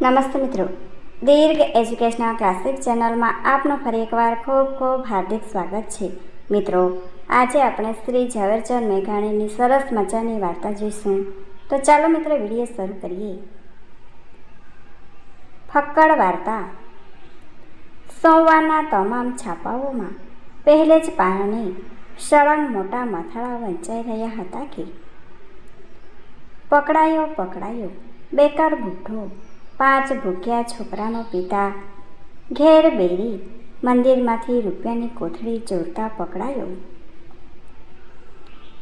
નમસ્તે મિત્રો. દીર્ઘ educational classic ચેનલમાં આપનું ફરી એકવાર ખૂબ ખૂબ હાર્દિક સ્વાગત છે. મિત્રો, આજે આપણે શ્રી ઝવેરચંદ મેઘાણીની સરસ મજાની વાર્તા જોઈશું. તો ચાલો મિત્રો વીડિયો શરૂ કરીએ. ફક્કડ વાર્તા. સોમવારના તમામ છાપાઓમાં પહેલે જ પારણે સળંગ મોટા મથાળા વંચાઈ રહ્યા હતા કે. પકડાયો પકડાયો, બેકાર બુઢ્ઢો પાંચ ભૂખ્યા છોકરાનો પિતા. ઘેર બેરી મંદિરમાંથી રૂપિયાની કોથળી ચોરતા પકડાયો.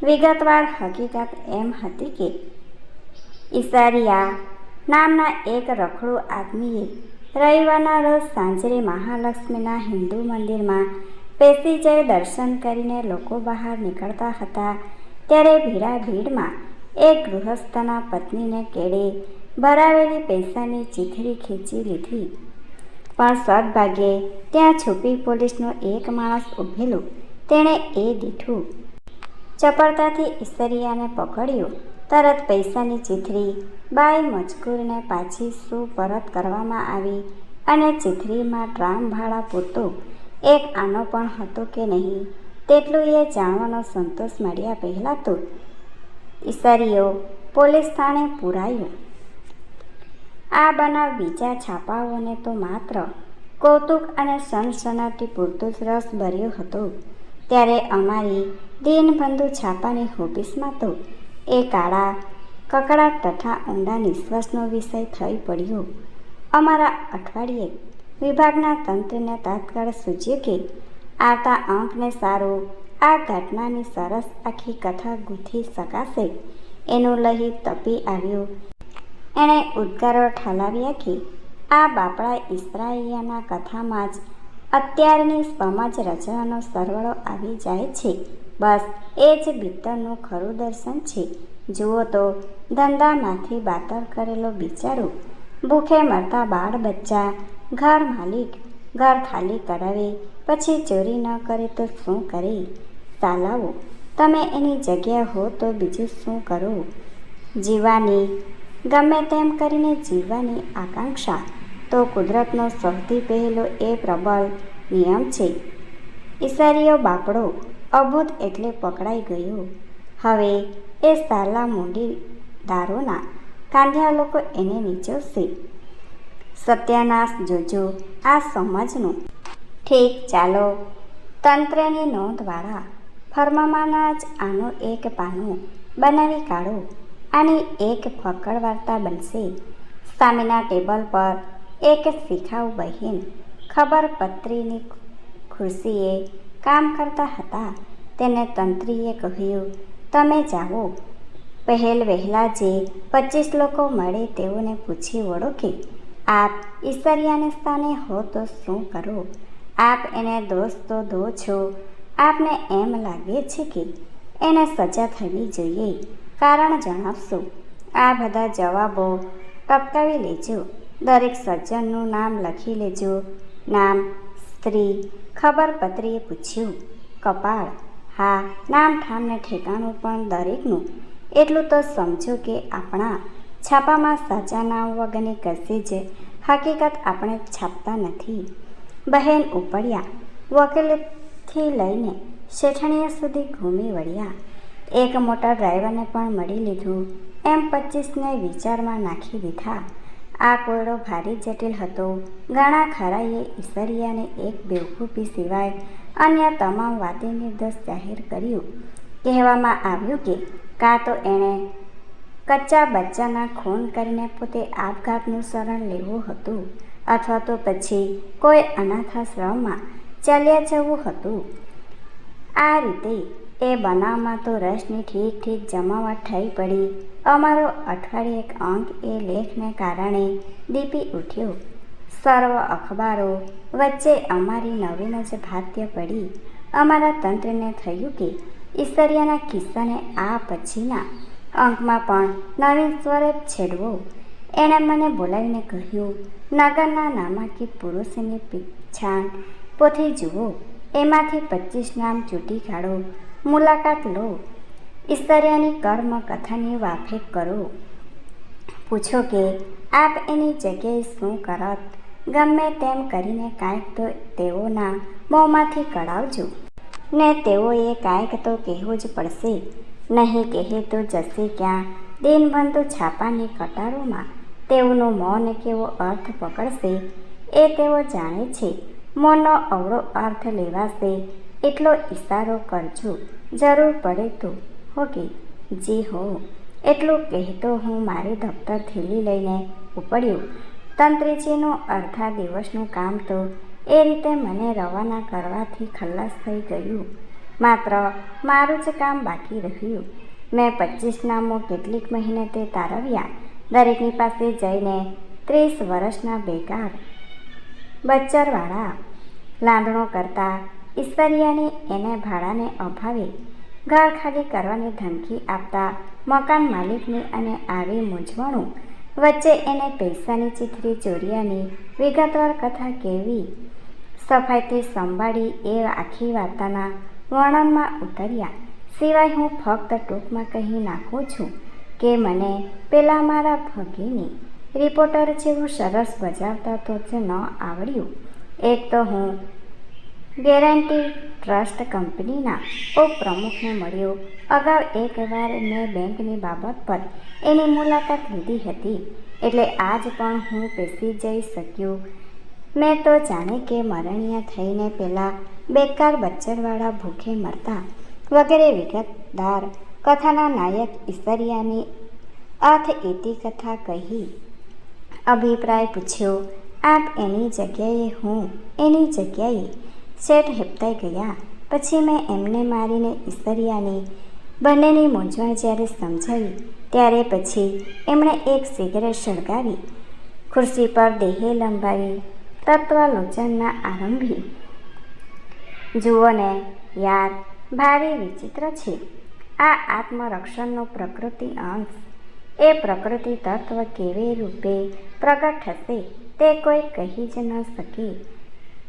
વિગતવાર હકીકત એમ હતી કે ઈસારિયા નામના એક રખડું આદમીએ રવિવારના રોજ સાંજરે મહાલક્ષ્મીના હિન્દુ મંદિરમાં પેસી જઈ દર્શન કરીને લોકો બહાર નીકળતા હતા. ત્યારે ભીડા ભીડમાં એક ગૃહસ્થના પત્નીને કેડે ભરાવેલી પૈસાની ચીથરી ખેંચી લીધી. પણ સદભાગ્યે ત્યાં છુપી પોલીસનો એક માણસ ઊભેલો. તેણે એ દીઠું ચપળતાથી ઈસરિયાને પકડ્યો. તરત પૈસાની ચીથરી બાઈ મજકૂરને પાછી શું પરત કરવામાં આવી અને ચીથરીમાં ટ્રામ ભાડા પૂરતો? એક આનો પણ હતો કે નહીં? તેટલું એ જાણવાનો સંતોષ મળ્યા પહેલાં તો ઈસરીઓ પોલીસ થાણે પુરાયો. આ બનાવ બીજા છાપાઓને તો માત્ર કૌતુક અને સનસનાટી પૂરતો જ રસ ભર્યો હતો. ત્યારે અમારી દિનબંધુ છાપાની હોબીસમાં તો એ કાળા કકડાટ તથા ઊંડા નિશ્વાસનો વિષય થઈ પડ્યો. અમારા અઠવાડિયે વિભાગના તંત્રને તાત્કાળ સૂચ્યું કે આવતા અંકને સારું, આ ઘટનાની સરસ આખી કથા ગૂંથી શકાશે. એનું લહી તપી આવ્યું. એણે ઉદ્ગારો ઠાલવ્યા કે આ બાપડા ઈસરાઈયાના કથામાં જ અત્યારની સમાજ રચનાનો સરવાળો આવી જાય છે. બસ, એ જ ભીતરનું ખરું દર્શન છે. જુઓ તો, ધંધામાંથી બાતર કરેલો બિચારો, ભૂખે મરતા બાળ બચ્ચા, ઘર માલિક, ઘર ખાલી કરાવે, પછી ચોરી ન કરે તો શું કરે? સાલાવો તમે એની જગ્યા હો તો બીજું શું કરો? જીવાની ગમે તેમ કરીને જીવવાની આકાંક્ષા. તો કુદરતનો સૌથી પહેલો એ પ્રબળ નિયમ છે. ઈશારીઓ બાપડો અભૂત એટલે પકડાઈ ગયો. હવે એ સાલા મૂડીદારોના કાંધ્યા લોકો એને નીચવશે. સત્યાનાશ જોજો, આ સમાજનું. ઠીક, ચાલો. તંત્રની નોંધવાળા ફરમામાંના જ આનું એક પાનું બનાવી કાઢો. આની એક ફકડ વાર્તા બનશે. સામેના ટેબલ પર એક શિખાઉ બહેન ખબર પત્રીની ખુરશીએ કામ કરતા હતા. તેને તંત્રીએ કહ્યું, તમે જાઓ. પહેલ વહેલા જે પચીસ લોકો મળે તેઓને પૂછી કે, આપ ઈશ્વરિયાને સ્થાને હો તો શું કરો? આપ એને દોષ તો દો છો. આપને એમ લાગે છે કે, એને સજા થવી જોઈએ. કારણ જણાવશો. આ બધા જવાબો ટપકાવી લેજો. દરેક સજ્જનનું નામ લખી લેજો. નામ, સ્ત્રી, ખબરપત્રીએ પૂછ્યું. કપાળ, હા, નામ ઠામને ઠેકાણું પણ દરેકનું. એટલું તો સમજો કે આપણા છાપામાં સાચા નામ વગરની કશી જ હકીકત આપણે છાપતા નથી. બહેન ઉપડ્યા. વકીલથી લઈને શેઠણીયા સુધી ઘૂમી વળ્યા. એક મોટા ડ્રાઈવરને પણ મળી લીધું. એમ પચીસને વિચારમાં નાખી દીધા. આ કોયડો ભારી જટિલ હતો. ઘણા ખરાએ ઈશ્વરિયાને એક બેવકૂફી સિવાય અન્ય તમામ વાતે નિર્દોષ જાહેર કર્યું. કહેવામાં આવ્યું કે, કાં તો એણે કચ્ચા બચ્ચાના ખૂન કરીને પોતે આપઘાતનું શરણ લેવું હતું, અથવા તો પછી કોઈ અનાથાશ્રમમાં ચાલ્યા જવું હતું. આ રીતે એ બનાવમાં તો રસની ઠીક ઠીક જમાવટ થઈ પડી. અમારો અઠવાડિયે એક અંક એ લેખને કારણે દીપી ઉઠ્યો. સર્વ અખબારો વચ્ચે અમારી નવીન જ ભાત્ય પડી. અમારા તંત્રને થયું કે ઈશ્વરિયાના કિસ્સાને આ પછીના અંકમાં પણ નવીન સ્વરૂપ છેડવો. એણે મને બોલાવીને કહ્યું, નગરના નામાંકિત પુરુષોની પીછાણ પોથી જુઓ. એમાંથી પચીસ નામ ચૂંટી કાઢો. મુલાકાત લો. ઈશ્વર્યાની કર્મ કથાની વાફે કરો. પૂછો કે, આપ એની જગ્યાએ શું કરત? ગમે તેમ કરીને કાંઈક તો તેઓના મોંમાંથી કળાવજો ને તેઓએ કાંઈક તો કહેવું જ પડશે. નહીં કહે તો જશે ક્યાં? દિનબંધુ છાપાની કટારોમાં તેઓનું મૌન કેવો અર્થ પકડશે એ તેઓ જાણે છે. મૌનનો અવળો અર્થ લેવાશે. એટલો ઈશારો કરજો. જરૂર પડે તો. ઓકે જી હો, એટલું કહેતો હું મારી દફતર થેલી લઈને ઉપડ્યું. તંત્રીજીનું અડધા દિવસનું કામ તો એ રીતે મને રવાના કરવાથી ખલ્લાસ થઈ ગયું. માત્ર મારું જ કામ બાકી રહ્યું. મેં પચીસ નામો કેટલીક મહેનતે તારવ્યા. દરેકની પાસે જઈને ત્રીસ વર્ષના બેકાર. બચ્ચરવાળા. લાંદણો કરતા ઈશ્વરિયાની એને ભાડાને અભાવે ઘર ખાલી કરવાની ધમકી આપતા મકાન માલિકની અને આવી મૂંઝવણું વચ્ચે એને પૈસાની ચીથરી ચોરિયાની વિગતવાર કથા કેવી સફાઈથી સંભાળી એ આખી વાર્તાના વર્ણનમાં ઉતર્યા. સિવાય હું ફક્ત ટૂંકમાં કહી નાખું છું કે મને પેલા મારા ભગીની રિપોર્ટર જેવું સરસ બજાવતા તો જ ન આવડ્યું. એક તો હું ગેરંટી ટ્રસ્ટ કંપનીના ઉપપ્રમુખને મળ્યો. અગાઉ એકવાર મેં બેંકની બાબત પર એની મુલાકાત લીધી હતી, એટલે આજ પણ હું બેસી જઈ શક્યો. મેં તો જાણે કે મરણિયા થઈને પહેલાં બેકાર બચ્ચરવાળા ભૂખે મરતા વગેરે વિગતદાર કથાના નાયક ઈશ્વરિયાની અર્થ એતી કથા કહી અભિપ્રાય પૂછ્યો, આપ એની જગ્યાએ હું? એની જગ્યાએ શેઠ હેપતાઈ ગયા. પછી મેં એમને મારીને ઈશ્વરિયાની બંનેની મૂંઝવણ જ્યારે સમજાવી, ત્યારે પછી એમણે એક સિગરેટ સળગાવી, ખુરશી પર દેહે લંબાવી, તત્વલોચનના આરંભી. જુઓ ને યાર, ભારે વિચિત્ર છે. આ આત્મરક્ષણનો પ્રકૃતિ અંશ. એ પ્રકૃતિ તત્વ કેવી રૂપે પ્રગટ થશે તે કોઈ કહી જ ન શકે.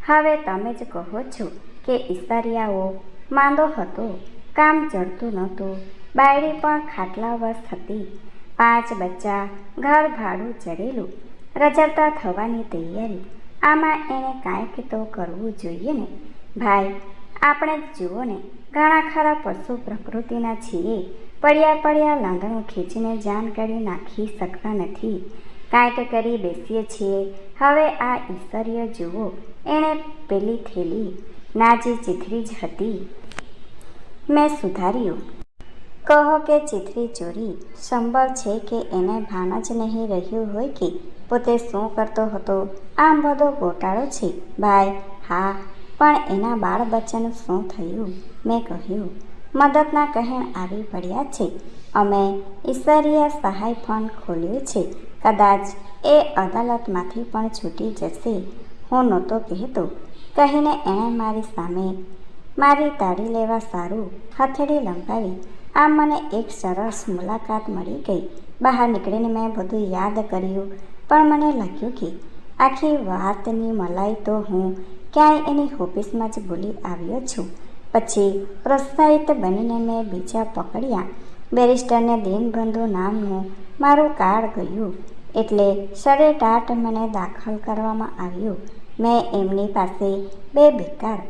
હવે તમે જ કહો છો કે ઈશારિયાઓ માંદો હતો, કામ ચડતું નહોતું, બાયડી પણ ખાટલાવશ હતી. પાંચ બચ્ચા ઘર ભાડું ચડેલું રજવતા થવાની તૈયારી. આમાં એણે કાંઈક તો કરવું જોઈએ ને. ભાઈ, આપણે જ જુઓ ને, ઘણા ખરા પશુ પ્રકૃતિના છીએ. પડ્યા પડ્યા લાંદણું ખીચીને જાન કરી નાખી શકતા નથી. કાંઈક કરી બેસીએ છીએ. હવે આ ઈશ્વર્ય જુઓ, એણે પેલી થેલી નાજી ચીથરી જ હતી. મેં સુધાર્યું. કહો કે ચીથરી ચોરી, સંભવ છે કે એને ભાન જ નહીં રહ્યું હોય કે? પોતે શું કરતો હતો? આમ બધો ગોટાળો છે. ભાઈ, હા, પણ એના બાળ બચ્ચાનું શું થયું? મેં કહ્યું, મદદના કહેણ આવી પડ્યા છે. અમે ઈશ્વરીય સહાય ફંડ ખોલ્યું છે. કદાચ એ અદાલતમાંથી પણ છૂટી જશે. હું નહોતો કહેતો. કહીને એણે મારી સામે મારી તાળી લેવા સારું હથેળી લંબાવી. આમ મને એક સરસ મુલાકાત મળી ગઈ. બહાર નીકળીને મેં બધું યાદ કર્યું. પણ મને લાગ્યું કે આખી વાતની મલાઈ તો હું ક્યાંય એની ઓફિસમાં જ ભૂલી આવ્યો છું. પછી પ્રોત્સાહિત બનીને મેં બીજા પકડ્યા. બેરિસ્ટરને દીનબંધુ નામનું મારું કાર્ડ ગયું એટલે સરેટાટ મને દાખલ કરવામાં આવ્યું. મેં એમની પાસે બે બેકાર,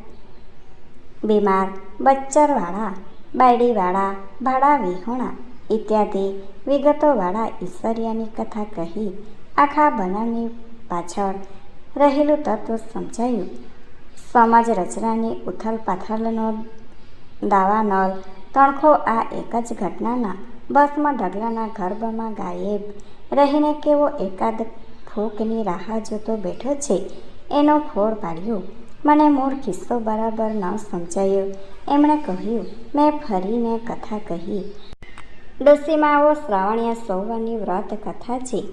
બીમાર, બચ્ચરવાળા, બાયડીવાળા, ભાડા વિહોણા ઇત્યાદિ વિગતોવાળા ઈશ્વરિયાની કથા કહી આખા બનાવની પાછળ રહેલું તત્વ સમજાયું. સમાજ રચનાની ઉથલ પાથલનો દાવાનલ તણખો આ એક જ ઘટનાના બસમાં ઢગલાના ગર્ભમાં ગાયબ. રહીને કેવો એકાદ ફૂકની રાહ જોતો બેઠો છે, એનો ફોડ પાડ્યો. મને મૂળ કિસ્સો બરાબર ન સમજાયો. એમણે કહ્યું, મેં ફરીને કથા કહી. ડોસીમાઓ શ્રાવણીય સોમવારની વ્રત કથા છે.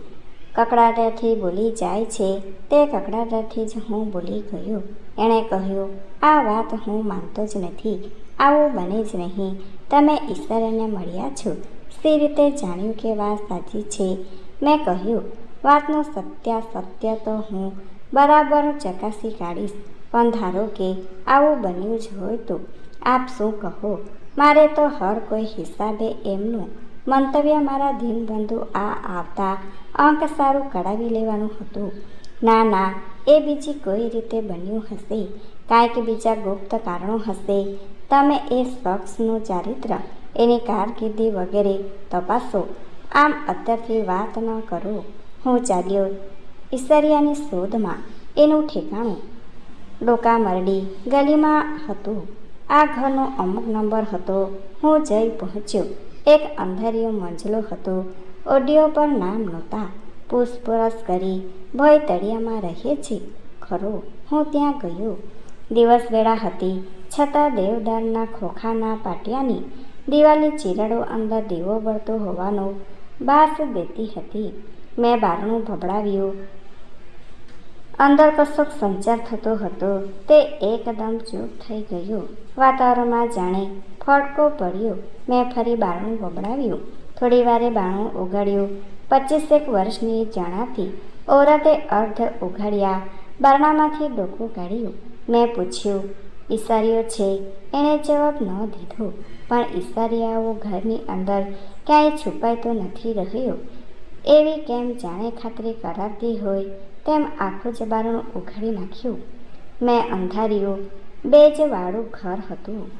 કકડાટાથી બોલી જાય છે. તે કકડાટાથી જ હું બોલી ગયો. એણે કહ્યું, આ વાત હું માનતો જ નથી. આવું બને જ નહીં. તમે ઈશ્વરને મળ્યા છો. સી રીતે જાણ્યું કે વાત સાચી છે. મેં કહ્યું, વાતનું સત્ય સત્ય તો હું બરાબર ચકાસી કાઢીશ. પણ ધારો કે આવું બન્યું જ હોય તો આપ શું કહો? મારે તો હર કોઈ હિસાબે એમનું મંતવ્ય મારા દીનબંધુ આ આવતા અંક સારું કઢાવી લેવાનું હતું. ના ના, એ બીજી કોઈ રીતે બન્યું હશે? કાંઈક બીજા ગુપ્ત કારણો હશે? તમે એ શખ્સનું ચારિત્ર એની કારકિર્દી વગેરે તપાસો. આમ અત્યારથી વાત ન કરો. હું ચાલ્યો ઈસરિયાની શોધમાં એનું ઠેકાણું. ડોકા મરડી ગલીમાં હતું. આ ઘરનો અમુક નંબર હતો. હું જઈ પહોંચ્યો. એક અંધારિયો મંજલો હતો. ઓડિયો પર નામ નહોતા. પૂછપરછ કરી ભય તળિયામાં રહે છે? ખરો, હું ત્યાં ગયો. દિવસ વેળા હતી. છતાં દેવદારના ખોખાના પાટિયાની દિવાલની ચીરડો અંદર દીવો બળતો હોવાનો બાસ દેતી હતી. મેં બારણું ભબડાવ્યું અંદર કશોક સંચાર થતો હતો. તે એકદમ ચૂપ થઈ ગયો. વાતાવરણમાં જાણે ફડકો પડ્યો. મેં ફરી બારણું બબડાવ્યું થોડી વારે બારણું ઉગાડ્યું. પચીસેક વર્ષની જણાતી ઓરતે અર્ધ ઉઘાડ્યા. બારણામાંથી ડોકું કાઢ્યું. મેં પૂછ્યું ઈશાર્યો છે? એણે જવાબ ન દીધો. પણ ઈશારિયાઓ ઘરની અંદર ક્યાંય છુપાઈ તો નથી રહ્યો. એવી કેમ જાણે ખાતરી કરાવતી હોય તેમ આખું જબારણ બારણું ઉઘાડી નાખ્યું. મેં અંધાર્યું બે જ વાળું ઘર હતું.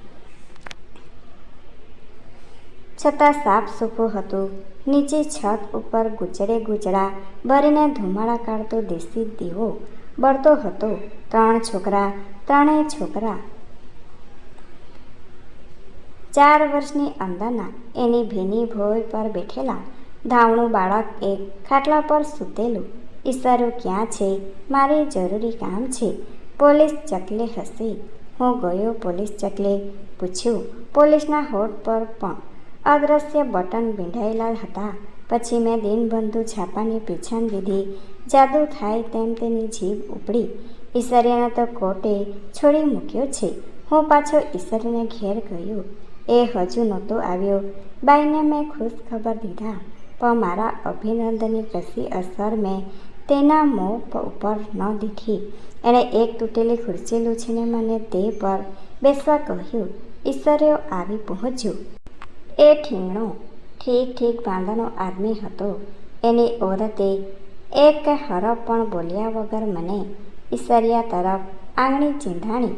છતાં સાફ સૂકું હતું. નીચે છત ઉપર ગુચડે ગુચડા ભરીને ધુમાડા કાઢતો દેશી દીવો બળતો હતો. ત્રણ છોકરા, ત્રણેય છોકરા ચાર વર્ષની અંદરના એની ભીની ભોય પર બેઠેલા ધાવણું બાળક એક ખાટલા પર સૂતેલું, ઈશારો ક્યાં છે? મારે જરૂરી કામ છે. પોલીસ ચકલે હશે હું ગયો પોલીસ ચકલે, પૂછ્યું, પોલીસના હોઠ પર પણ અદ્રશ્ય બટન ભીંઢાયેલા હતા? પછી મેં દિનબંધુ છાપાની પીછાણ દીધી જાદુ થાય તેમ તેની જીભ ઉપડી. ઈશ્વરીને તો કોર્ટે છોડી મૂક્યો છે. હું પાછો ઈશ્વરીને ઘેર ગયો. એ હજુ નહોતો આવ્યો. બાઈને મેં ખુશ ખબર દીધા, પણ મારા અભિનંદનની કશી અસર મેં તેના મોં ઉપર ન દીધી એણે એક તૂટેલી ખુરશી લૂછીને મને તે પર બેસવા કહ્યું ઈશ્વરે આવી પહોંચ્યું એ ઠીંગણો ઠીક ઠીક બાંધાનો આદમી હતો. એની ઓરતે એક હરફ પણ બોલ્યા વગર મને ઈશ્વરિયા તરફ આંગળી ચીંધાણી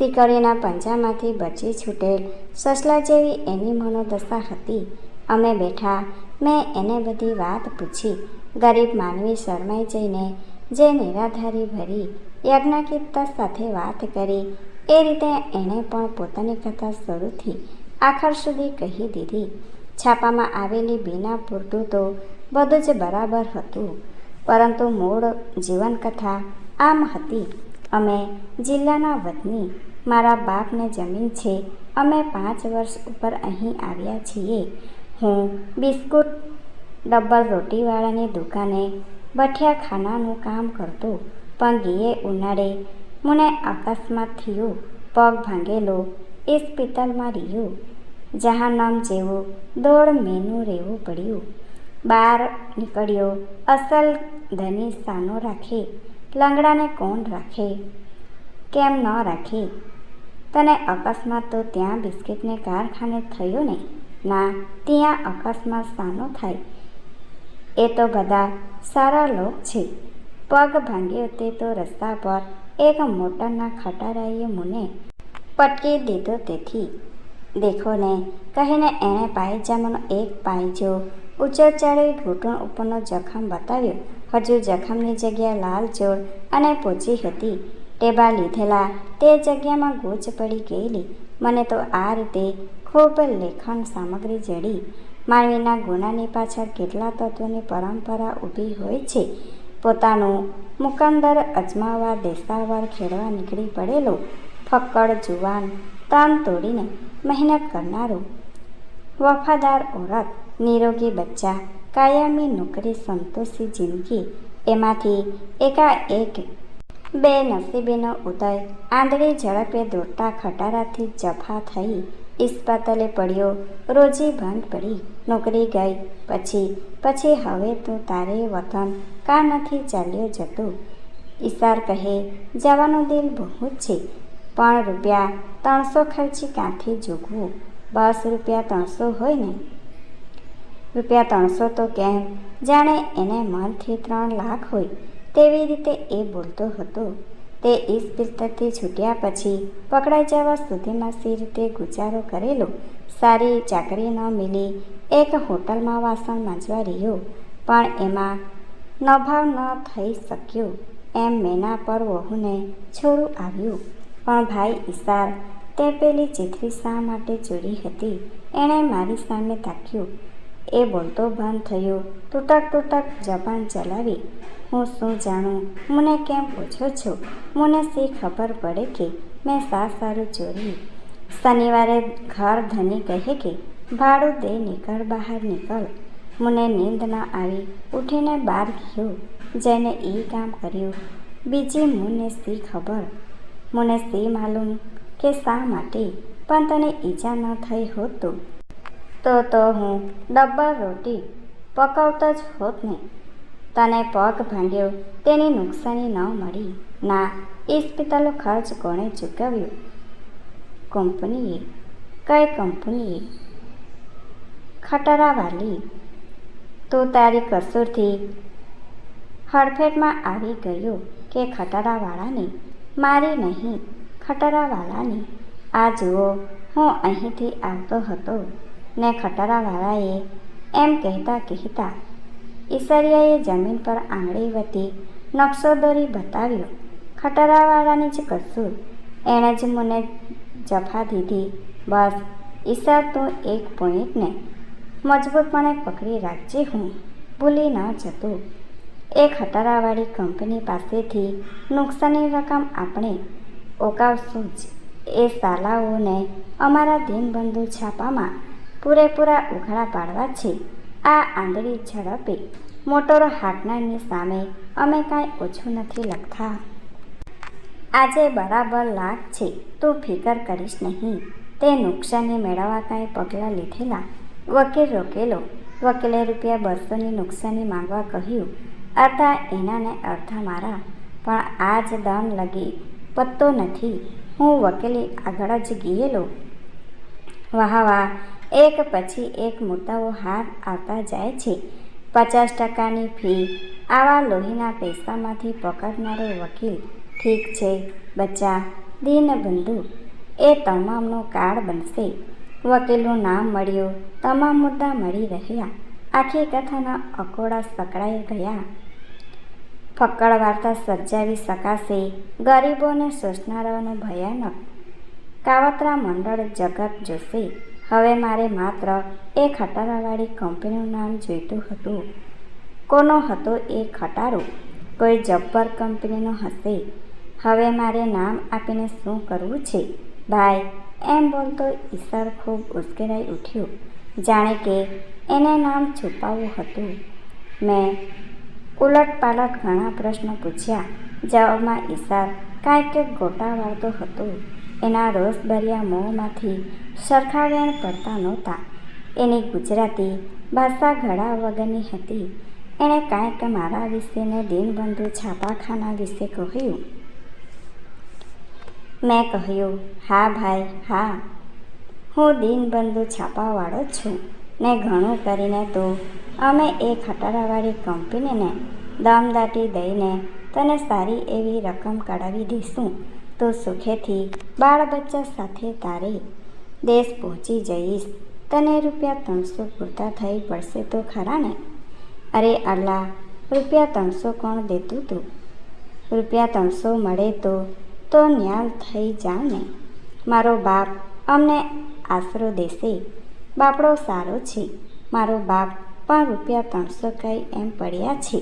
સ્ટીકરીના પંજામાંથી બચી છૂટેલ સસલા જેવી એની મનોદશા હતી. અમે બેઠા, મેં એને બધી વાત પૂછી. ગરીબ માનવી શરમાઈ જઈને જે નિરાધારી ભરી યજ્ઞકીર્તા સાથે વાત કરી, એ રીતે એણે પણ પોતાની કથા શરૂથી આખર સુધી કહી દીધી. છાપામાં આવેલી બીના પૂરતું તો બધું જ બરાબર હતું, પરંતુ મૂળ જીવનકથા આમ હતી. અમે જિલ્લાના વતની મારા બાપને જમીન છે. અમે પાંચ વર્ષ ઉપર અહીં આવ્યા છીએ. હું બિસ્કુટ, ડબલ રોટીવાળાની દુકાને બઠિયા ખાનાનું કામ કરતો. પણ ગીએ ઉનાળે મને અકસ્માત થયો પગ ભાંગેલો ઇસ્પિતલમાં રહ્યો. જહાનામ જેવો દોઢ મહિનું રહેવું પડ્યું. બહાર નીકળ્યો અસલ ધની સાનો રાખે, લંગડાને કોણ રાખે? કેમ ન રાખી? તને અકસ્માત તો ત્યાં બિસ્કિટને કારખાને થયો ને ના, ત્યાં અકસ્માત સાનો થાય. એ તો બધા સારા લોક છે. પગ ભાંગ્યો તે તો રસ્તા પર એક મોટરના ખટારાએ મને પટકી દીધો તેથી. દેખો ને, કહીને એણે પાયજામાનો એક પાયજો ઊંચો ચાળી ઘૂંટણ ઉપરનો જખમ બતાવ્યો. હજુ જખમની જગ્યા લાલ જોડ અને પોચી હતી. ટેબા લીધેલા તે જગ્યામાં ગૂંચ પડી ગયેલી. મને તો આ રીતે ખૂબ લેખન સામગ્રી જડી. માનવીના ગુનાની પાછળ કેટલા તત્વોની પરંપરા ઊભી હોય છે? પોતાનું મુકંદર અજમાવવા દેસાવાર ખેડવા નીકળી પડેલો ફક્કડ જુવાન, તન તોડીને મહેનત કરનારો વફાદાર ઓરત, નિરોગી બચ્ચા, કાયમી નોકરી, સંતોષી જિંદગી. એમાંથી એકાએક બે નસીબીનો ઉદય. આંધળી ઝડપે દોડતા ખટારાથી જફા થઈ ઇસ્પાતલે પડ્યો. રોજી બંધ પડી. નોકરી ગઈ. પછી પછી હવે તું તારે વતન. કા નથી ચાલ્યો જતો? ઈશાર કહે, જવાનું દિલ બહુ જ છે. પણ રૂપિયા ત્રણસો ખર્ચી ક્યાંથી જોગવું? બસ રૂપિયા ત્રણસો હોય ને? રૂપિયા ત્રણસો તો કેમ? જાણે એને મનથી ત્રણ લાખ હોય. તેવી રીતે એ બોલતો હતો. તે ઈસ્પિસ્તરથી છૂટ્યા પછી પકડાઈ જવા સુધીમાં સી રીતે ગુજારો કરેલો. સારી ચાકરી ન મિલી, એક હોટલમાં વાસણ માંજવા રહ્યો. પણ એમાં નભાવ ન થઈ શક્યો. એમ મેના પર વહુને છોડું આવ્યું. પણ ભાઈ ઈશાર તે પેલી ચીથરી શા માટે ચોરી હતી? એણે મારી સામે તાક્યું. એ બોલતો બંધ થયો. તૂટક તૂટક જબાન ચલાવી. હું શું જાણું? મને કેમ પૂછો છો? મને શી ખબર પડે કે મેં સા સારું ચોરી શનિવારે ઘર ધની કહે કે, ભાડું દે, નીકળ, બહાર નીકળ. મને નીંદ ન આવી ઉઠીને બહાર ગયો જઈને એ કામ કર્યું. બીજી મને શી ખબર? મને શી માલુમ કે શા માટે? પણ તને ઈજા ન થઈ હોત તો. તો હું ડબ્બા રોટી પકાવતો જ હોત ને. તને પગ ભાંગ્યો, તેની નુકસાની ન મળી. ના ઇસ્પિતાલો ખર્ચ કોણે ચૂકવ્યો? કંપનીએ, કઈ કંપનીએ? ખટરાવાલી. તું તારી કસૂરથી હડફેટમાં આવી ગયો કે ખટારાવાળાને? મારી નહીં, ખટારાવાળાને. આ જુઓ, હું અહીંથી આવતો હતો. ને ખટારાવાળાએ એમ કહેતા કહેતા ઈશ્વરિયાએ જમીન પર આંગળી વતી નકશો દોરી બતાવ્યો. ખટરાવાળાની જ કસૂર. એણે જ મને જફા દીધી. બસ, ઈશા તું એક પોઈન્ટને મજબૂતપણે પકડી રાખજે હું. ભૂલી ન જતું. એ ખટારાવાળી કંપની પાસેથી નુકસાની રકમ આપણે ઓકાવશું જ. એ સાલાઓને અમારા દિનબંધુ છાપામાં પૂરેપૂરા ઉઘાડા પાડવા છે. આ આંધળી ઝડપે મોટરો હાંકનારની સામે અમે કાંઈ ઓછું નથી લખતા. આજે બરાબર લાખ છે, તું ફિકર કરીશ નહીં. તે નુકસાની મેળવવા કાંઈ પગલાં લીધેલા. વકીલ રોકેલો. વકીલે રૂપિયા બસોની નુકસાની માંગવા કહ્યું અડધા એનાને અર્થા મારા, પણ આજ દમ લગી પત્તો નથી. હું વકીલી આગળ જ ગયેલો. વાહ વાહ એક પછી એક મુદ્દાઓ હાથ આવતા જાય છે. પચાસ ટકાની ફી, આવા લોહીના પૈસામાંથી પકડનારો વકીલ, ઠીક છે, બચ્ચા, દીનબંધુ, એ તમામનું કાર્ડ બનશે. વકીલનું નામ મળ્યું, તમામ મુદ્દા મળી રહ્યા, આખી કથાના અકોડા સકળાઈ ગયા. ફક્કડ વાર્તા સર્જાવી શકાશે, ગરીબોને શોષનારાઓનું ભયાનક. કાવતરા મંડળ જગત જોશે. હવે મારે માત્ર એ ખટારાવાળી કંપનીનું નામ જોઈતું હતું. કોનો હતો એ ખટારો? કોઈ જબ્બર કંપનીનો હશે. હવે મારે નામ આપીને શું કરવું છે? ભાઈ, એમ બોલતો ઈશાર ખૂબ ઉશ્કેરાઈ ઉઠ્યો. જાણે કે એને નામ છુપાવવું હતું. મેં ઉલટપાલટ ઘણા પ્રશ્નો પૂછ્યા. જવાબમાં ઈશાર કાંઈક ગોટા વાળતો હતો. એના રોષભર્યા મોંમાંથી સરખા કરતા નહોતા. એની ગુજરાતી ભાષા ઘડા વગરની હતી. એણે કાંઈક મારા વિશેને દીનબંધુ છાપાખાના વિશે કહ્યું. મેં કહ્યું, હા ભાઈ, હા. હું દિનબંધુ છાપાવાળો છું. ને ઘણું કરીને તો અમે એ ખટારાવાળી કંપનીને દમદાટી દઈને તને સારી એવી રકમ કઢાવી દઈશું. તો સુખેથી બાળ બચ્ચા સાથે તારે દેશ પહોંચી જઈશ. તને રૂપિયા ત્રણસો પૂરતા થઈ પડશે તો ખરા ને? અરે અલ્લા રૂપિયા ત્રણસો કોણ દેતું તું? રૂપિયા ત્રણસો મળે તો તો ન્યાલ થઈ જાવ ને. મારો બાપ અમને આશરો દેશે. બાપડો સારો છે. મારો બાપ પણ રૂપિયા ત્રણસો કંઈ એમ પડ્યા છે.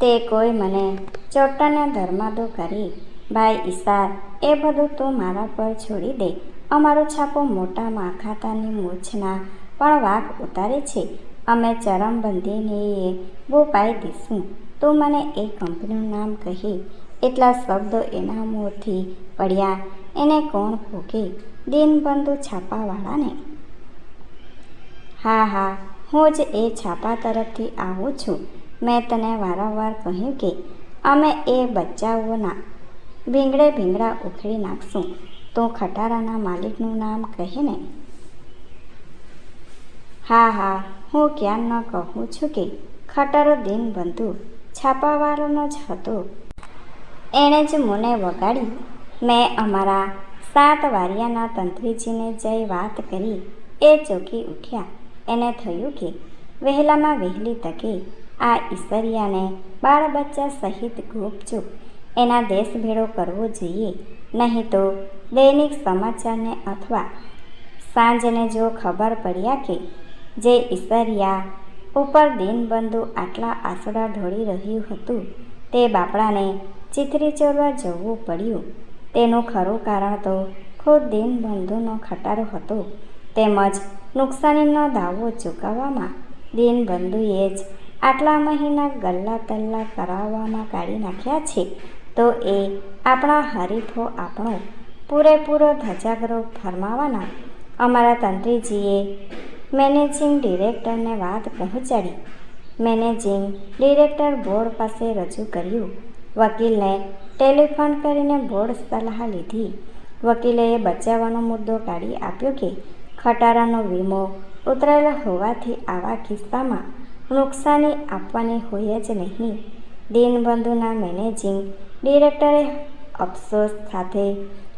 તે કોઈ મને ચોટાને ધર્માદો કરી. ભાઈ ઈશાર, એ બધું તું મારા પર છોડી દે. અમારો છાપો મોટા માખાતાની મૂછના પણ વાઘ ઉતારે છે. અમે ચરમબંધીને એ પાઈ દઈશું તું મને એ કંપનીનું નામ કહી. એટલા શબ્દો એના મોંથી પડ્યા. એને કોણ ભોગે? દિનબંધુ છાપાવાળાને. હા હા, હું જ એ છાપા તરફથી આવું છું. મેં તને વારંવાર કહ્યું કે અમે એ બચ્ચાઓના ભીંગડે ભીંગડા ઉખેડી નાખશું. તું ખટારાના માલિકનું નામ કહે ને હા હા, હું ક્યાં ન કહું છું કે ખટારો દિનબંધુ છાપાવાળાનો જ હતો. એણે જ મને વગાડ્યું મેં અમારા સાત વારિયાના તંત્રીજીને જઈ વાત કરી, એ ચોકી ઉઠ્યા. એને થયું કે વહેલામાં વહેલી તકે આ ઈસરિયાને બાળ બચ્ચા સહિત ગુપચુપ એના દેશ ભેળો કરવો જોઈએ. નહીં તો દૈનિક સમાચારને અથવા સાંજને જો ખબર પડ્યા કે જે ઈસરિયા ઉપર દીનબંધુ આટલા આસડા ઢોળી રહ્યું હતું, તે બાપડાને ચીથરી ચોરવા જવું પડ્યું. તેનું ખરું કારણ તો ખુદ દિનબંધુનો ખટારો હતો. તેમજ નુકસાનીનો દાવો ચૂકવવામાં દીનબંધુએ જ આટલા મહિના ગલ્લા તલ્લા કરાવવામાં કાઢી નાખ્યા છે. તો એ આપણા હરીફો આપણો પૂરેપૂરો ધજાગરો ફરમાવાના. અમારા તંત્રીજીએ મેનેજિંગ ડિરેક્ટરને વાત પહોંચાડી. મેનેજિંગ ડિરેક્ટર બોર્ડ પાસે રજૂ કર્યું. વકીલને ટેલિફોન કરીને બોર્ડ સલાહ લીધી. વકીલે બચાવવાનો મુદ્દો કાઢી આપ્યો કે ખટારાનો વીમો ઉતરેલો હોવાથી આવા કિસ્સામાં નુકસાની આપવાની હોય જ નહીં. દીનબંધુના મેનેજિંગ ડિરેક્ટરે અફસોસ સાથે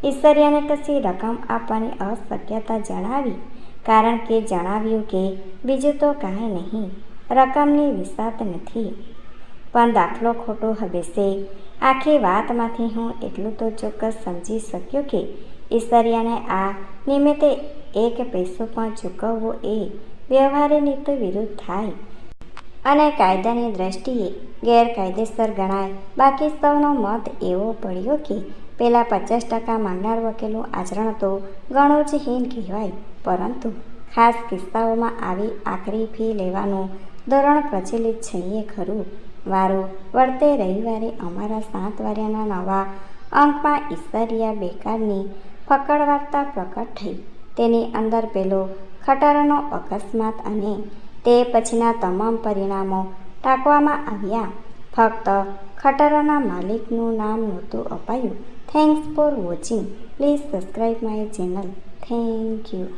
ઈશ્વરિયાને કશી રકમ આપવાની અશક્યતા જણાવી, કારણ કે જણાવ્યું કે બીજું તો કાંઈ નહીં, રકમની વિસાત નથી. પણ દાખલો ખોટો હવે છે આખી વાતમાંથી હું એટલું તો ચોક્કસ સમજી શક્યો કે ઈશ્વરિયાને આ નિમિત્તે એક પૈસો પણ ચૂકવવો એ વ્યવહારની તો વિરુદ્ધ થાય. અને કાયદાની દ્રષ્ટિએ ગેરકાયદેસર ગણાય. બાકી સૌનો મત એવો પડ્યો કે પેલા પચાસ ટકા માંગનાર વકીલનું આચરણ તો ઘણું જ હીન કહેવાય, પરંતુ ખાસ કિસ્સાઓમાં આવી આકરી ફી લેવાનું ધોરણ પ્રચલિત છે ખરું. વારો વળતે રવિવારે અમારા સાત વાર્યાના નવા અંકમાં ઈશ્વરિયા બેકારની ફકડ વાર્તા પ્રકટ થઈ. તેની અંદર પેલો ખટારાનો અકસ્માત અને તે પછીના તમામ પરિણામો ટાંકવામાં આવ્યા. ફક્ત ખટારાના માલિકનું નામ નહોતું અપાયું. Thanks for watching please subscribe my channel thank you